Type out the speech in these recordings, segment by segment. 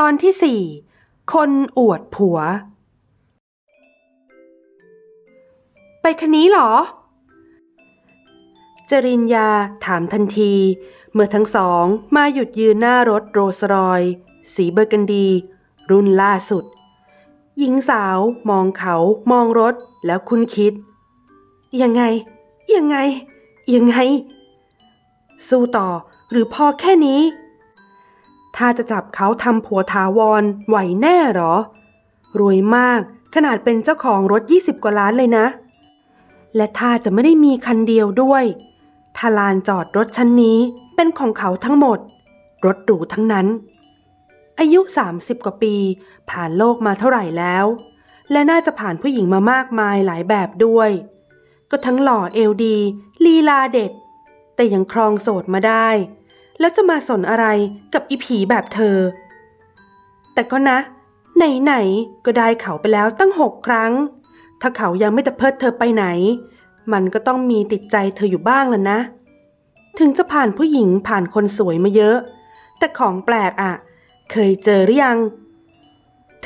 ตอนที่สี่คนอวดผัว ไปคันนี้เหรอ จริญญาถามทันที เมื่อทั้งสองมาหยุดยืนหน้ารถโรลสรอย สีเบอร์กันดี รุ่นล่าสุด หญิงสาวมองเขามองรถแล้วคุณคิด ยังไง ยังไง ยังไง สู้ต่อหรือพอแค่นี้ ถ้าจะจับเขาทำผัวถาวรไหวแน่หรอ รวยมากขนาดเป็นเจ้าของรถ 20 กว่าล้านเลยนะ และถ้าจะไม่ได้มีคันเดียวด้วยถ้าลานจอดรถชั้นนี้เป็นของเขาทั้งหมด รถหรูทั้งนั้น อายุ 30 กว่าปี ผ่านโลกมาเท่าไหร่แล้ว และน่าจะผ่านผู้หญิงมามากมายหลายแบบด้วย ก็ทั้งหล่อเอลดี ลีลาเด็ด แต่ยังครองโสดมาได้ แล้วจะมาสนอะไรกับอีผีแบบเธอ แต่ก็นะ ไหนๆก็ได้เขาไปแล้วตั้งหกครั้ง ถ้าเขายังไม่ตะเพิดเธอไปไหน มันก็ต้องมีติดใจเธออยู่บ้างแล่ะนะ ถึงจะผ่านผู้หญิงผ่านคนสวยมาเยอะ แต่ของแปลกอะเคยเจอหรือยัง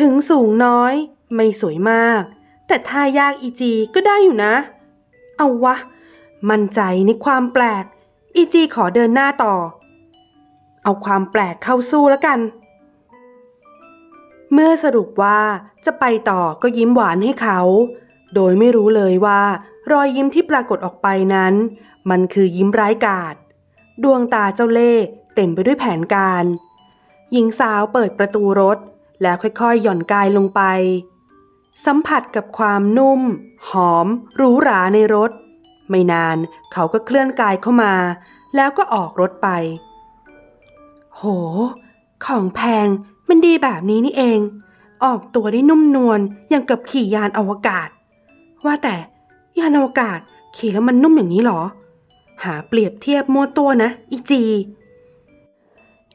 ถึงสูงน้อย ไม่สวยมาก แต่ท่ายากอีจีก็ได้อยู่นะ เอาวะ มั่นใจในความแปลก อีจีขอเดินหน้าต่อ เอาความแปลกเข้าสู้แล้วกัน เมื่อสรุปว่าจะไปต่อก็ยิ้มหวานให้เขา โดยไม่รู้เลยว่า รอยยิ้มที่ปรากฏออกไปนั้น มันคือยิ้มร้ายกาจดวงตาเจ้าเล่ห์เต็มไปด้วยแผนการ หญิงสาวเปิดประตูรถ แล้วค่อยๆ หย่อนกายลงไป สัมผัสกับความนุ่ม หอมหรูหราในรถ ไม่นานเขาก็เคลื่อนกายเข้ามา แล้วก็ออกรถไป โห ของแพงมันดีแบบนี้นี่เอง ออกตัวได้นุ่มนวลอย่างกับขี่ยานอวกาศ ว่าแต่ยานอวกาศขี่แล้วมันนุ่มอย่างนี้เหรอ หาเปรียบเทียบมั่วตัวนะอีจี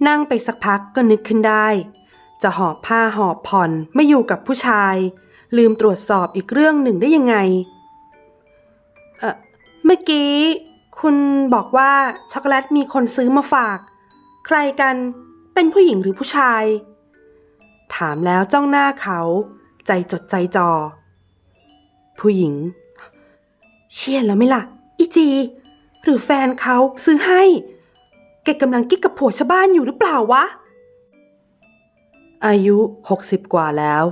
นั่งไปสักพักก็นึกขึ้นได้ จะหอบผ้าหอบผ่อนไม่อยู่กับผู้ชาย ลืมตรวจสอบอีกเรื่องหนึ่งได้ยังไง เอ่อเมื่อกี้ คุณบอกว่าช็อกโกแลตมีคนซื้อมาฝาก ใครกันเป็นผู้หญิงหรือผู้ชาย ถามแล้วจ้องหน้าเขา ใจจดใจจ่อผู้หญิง เชี่ยแล้วไหม่ล่ะ อีจี หรือแฟนเขาซื้อให้ แกกำลังกิ๊กกับผัวชาวบ้านอยู่หรือเปล่าวะ อายุหกสิบกว่าแล้ว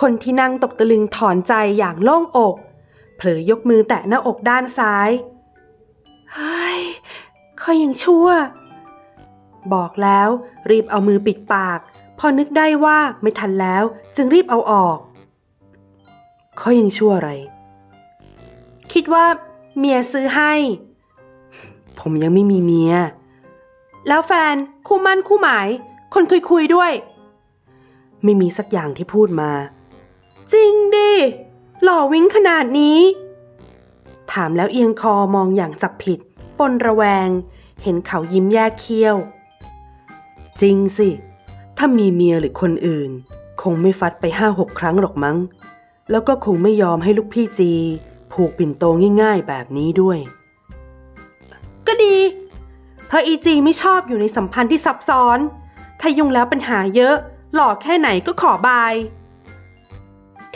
คนที่นั่งตกตะลึงถอนใจอย่างโล่งอก เผลอยกมือแตะหน้าอกด้านซ้าย เฮ้ยเขายังชั่ว บอกแล้วรีบเอามือปิดปาก พอนึกได้ว่าไม่ทันแล้วจึงรีบเอาออกเขายังชั่วอะไร คิดว่าเมียซื้อให้ ผมยังไม่มีเมีย แล้วแฟนคู่มั่นคู่หมาย คนคุยคุยด้วย ไม่มีสักอย่างที่พูดมา จริงดิ หล่อวิ้งขนาดนี้ ถามแล้วเอียงคอมองอย่างจับผิด ปนระแวง เห็นเขายิ้มแยกเคี้ยว จริงสิ ถ้ามีเมียหรือคนอื่น คงไม่ฟัดไปห้าหกครั้งหรอกมั้ง แล้วก็คงไม่ยอมให้ลูกพี่จี ผูกปิ่นโตง่ายๆแบบนี้ด้วย ก็ดี เพราะอีจีไม่ชอบอยู่ในสัมพันธ์ที่ซับซ้อน ถ้ายุ่งแล้วปัญหาเยอะ หลอกแค่ไหนก็ขอบาย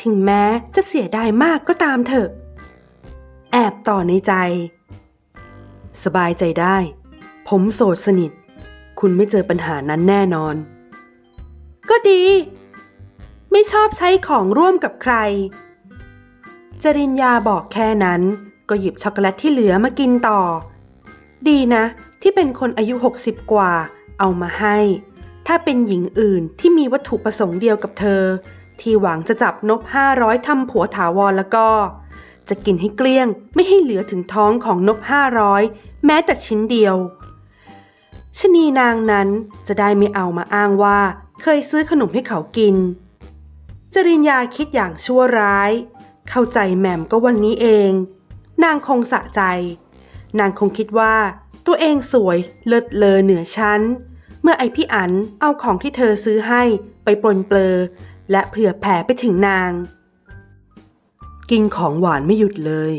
ถึงแม้จะเสียดายมากก็ตามเถอะ แอบต่อในใจ สบายใจได้ ผมโสดสนิท คุณไม่เจอปัญหานั้นแน่นอน ก็ดี ไม่ชอบใช้ของร่วมกับใคร จริญญาบอกแค่นั้น ก็หยิบช็อกโกแลตที่เหลือมากินต่อ ดีนะ ที่เป็นคนอายุ 60 กว่า เอามาให้ ถ้าเป็นหญิงอื่นที่มีวัตถุประสงค์เดียวกับเธอ ที่หวังจะจับนบ 500ทำผัวถาวรแล้วก็ จะกินให้เกลี้ยงไม่ให้เหลือถึงท้องของนบ 500 แม้แต่ชิ้นเดียว ชนีนางนั้นจะได้ไม่เอามาอ้างว่า เคยซื้อขนมให้เขากิน จริญญาคิดอย่างชั่วร้าย เข้าใจแหม่มก็วันนี้เอง นางคงสะใจ นางคงคิดว่า ตัวเองสวยเลิศเลอเหนือชั้น เมื่อไอพี่อันเอาของที่เธอซื้อให้ไปปลนเปลอ และเผื่อแผ่ไปถึงนาง กินของหวานไม่หยุดเลย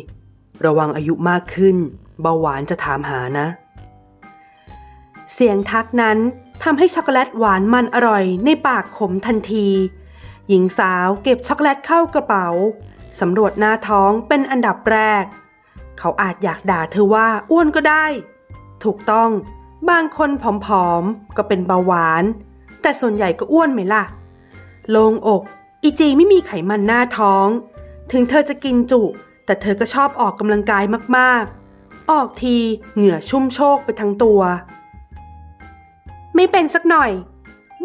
ระวังอายุมากขึ้น เบาหวานจะถามหานะ สียงทักนั้นทำให้ช็อกโกแลตหวานมันอร่อยในปากขมทันที หญิงสาวเก็บช็อกโกแลตเข้ากระเป๋าสำรวจหน้าท้องเป็นอันดับแรก เขาอาจอยากด่าเธอว่าอ้วนก็ได้ ถูกต้อง บางคนผอมๆ ก็เป็นเบาหวาน แต่ส่วนใหญ่ก็อ้วนไหมล่ะ โลงอก อีจีไม่มีไขมันหน้าท้อง ถึงเธอจะกินจุ แต่เธอก็ชอบออกกำลังกายมากๆ ออกทีเหงื่อชุ่มโชกไปทั้งตัว ไม่เป็นสักหน่อย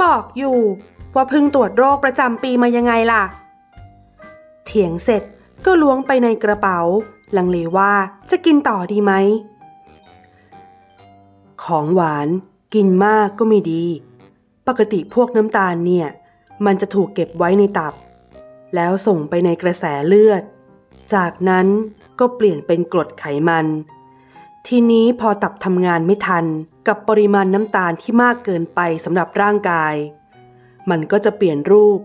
บอกอยู่ว่าเพิ่งตรวจโรคประจำปีมายังไงล่ะ เถียงเสร็จก็ล้วงไปในกระเป๋า ลังเลว่าจะกินต่อดีไหม ของหวานกินมากก็ไม่ดี ปกติพวกน้ำตาลเนี่ย มันจะถูกเก็บไว้ในตับ แล้วส่งไปในกระแสเลือด จากนั้นก็เปลี่ยนเป็นกรดไขมัน ทีนี้พอตับทำงานไม่ทันกับปริมาณน้ำตาลที่มากเกินไปสำหรับร่างกาย มันก็จะเปลี่ยนรูป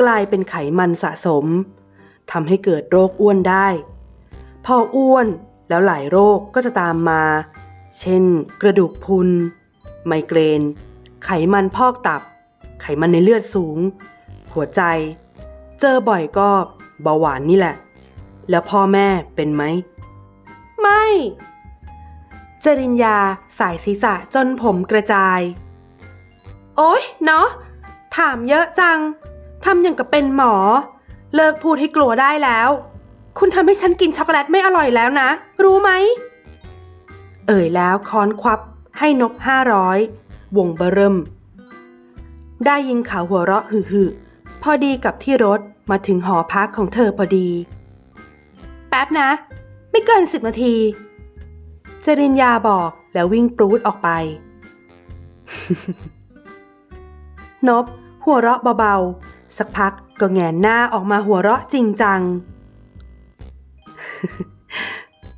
กลายเป็นไขมันสะสมทำให้เกิดโรคอ้วนได้ พออ้วนแล้วหลายโรคก็จะตามมา เช่น กระดูกพุน ไมเกรน ไขมันพอกตับ ไขมันในเลือดสูง หัวใจ เจอบ่อยก็เบาหวานนี่แหละ แล้วพ่อแม่เป็นไหม ไม่ จริญญาสายศีรษะจนผมกระจาย โอ๊ย เนาะ ถามเยอะจัง ทำอย่างกับเป็นหมอ เลิกพูดให้กลัวได้แล้ว คุณทำให้ฉันกินช็อกโกแลตไม่อร่อยแล้วนะ รู้ไหม เอ่ยแล้วค้อนควับให้นบห้าร้อยวงเบร์เริ่ม ได้ยินข่าวหัวเราะหึ่ๆพอดีกับที่รถมาถึงหอพักของเธอพอดี แป๊บนะ ไม่เกินสิบนาที จริญญาบอกแล้ววิ่งปรูดออกไป นบ หัวเราะเบาๆ สักพักก็แงนหน้าออกมาหัวเราะจริงจัง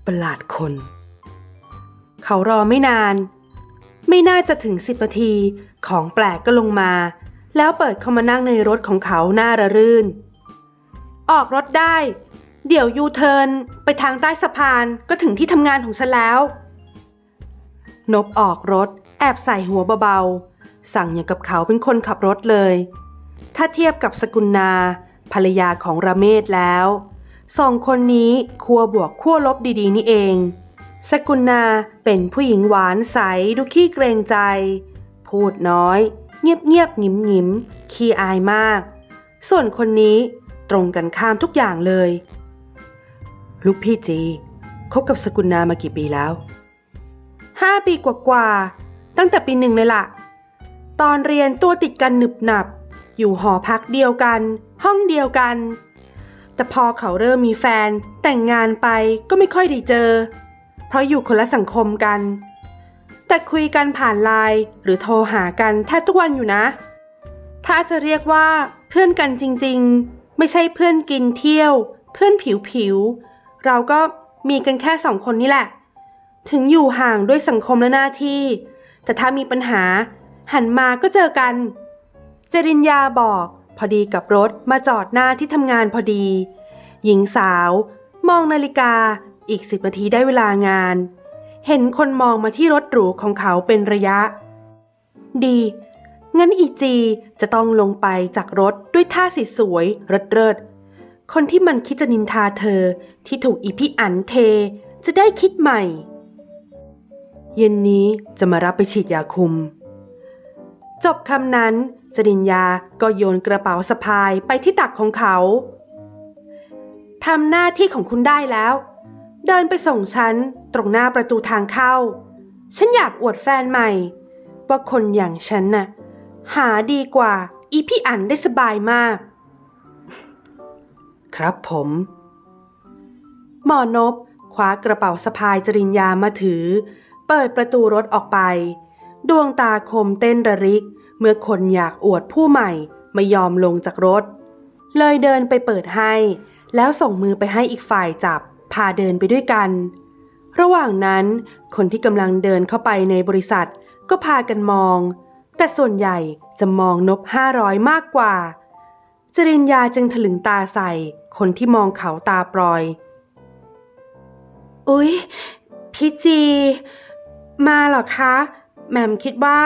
ประหลาดคน เขารอไม่นาน ไม่น่าจะถึงสิบนาทีของแปลกก็ลงมา แล้วเปิดเข้ามานั่งในรถของเขาหน้าระรื่น ออกรถได้ เดี๋ยวยูเทิร์นไปทางใต้สะพานก็ถึงที่ทำงานของฉันแล้ว นบออกรถ แอบใส่หัวเบาๆ สั่งอย่างกับเขาเป็นคนขับรถเลย ถ้าเทียบกับสกุลนาภรรยาของระเมศแล้วสองคนนี้ขั้วบวกขั้วลบดีๆ นี่เอง สกุลนาเป็นผู้หญิงหวานใสดูขี้เกรงใจ พูดน้อย เงียบๆหงิมๆขี้อายมาก ส่วนคนนี้ตรงกันข้ามทุกอย่างเลย ลูกพี่จีคบกับสกุลนามากี่ปีแล้ว ห้าปีกว่าๆ ตั้งแต่ปีหนึ่งเลยล่ะ ตอนเรียนตัวติดกันหนึบหนับ อยู่หอพักเดียวกัน ห้องเดียวกัน แต่พอเขาเริ่มมีแฟนแต่งงานไปก็ไม่ค่อยได้เจอ เพราะอยู่คนละสังคมกัน แต่คุยกันผ่านไลน์หรือโทรหากันแทบทุกวันอยู่นะ ถ้าจะเรียกว่าเพื่อนกันจริง ๆ ไม่ใช่เพื่อนกินเที่ยว เพื่อนผิวผิว เราก็มีกันแค่สองคนนี่แหละ ถึงอยู่ห่างด้วยสังคมและหน้าที่ แต่ถ้ามีปัญหา หันมาก็เจอกัน จริญญาบอกพอดีกับรถมาจอดหน้าที่ทำงานพอดี หญิงสาว มองนาฬิกาอีกสิบนาทีได้เวลางาน เห็นคนมองมาที่รถหรูของเขาเป็นระยะ ดีงั้นอีจีจะต้องลงไปจากรถด้วยท่าสีสวยเริดเริด คนที่มันคิดจะนินทาเธอที่ถูกอีพี่อันเท จะได้คิดใหม่ เย็นนี้จะมารับไปฉีดยาคุม จบคำนั้นจริญญาก็โยนกระเป๋าสะพายไปที่ตักของเขาทำหน้าที่ของคุณได้แล้ว เดินไปส่งฉันตรงหน้าประตูทางเข้า ฉันอยากอวดแฟนใหม่ ว่าคนอย่างฉันน่ะ หาดีกว่า อีพี่อันได้สบายมาก ครับผม หมอนบคว้ากระเป๋าสะพายจริญญามาถือ เปิดประตูรถออกไป ดวงตาคมเต้นระริก เมื่อคนอยากอวดผู้ใหม่ไม่ยอมลงจากรถ เลยเดินไปเปิดให้ แล้วส่งมือไปให้อีกฝ่ายจับ พาเดินไปด้วยกัน ระหว่างนั้น คนที่กำลังเดินเข้าไปในบริษัทก็พากันมอง แต่ส่วนใหญ่จะมองนบห้าร้อยมากกว่า จริญญาจึงถลึงตาใส่คนที่มองเขาตาปลอย อุ๊ย พี่จี มาเหรอคะ แหม่มคิดว่า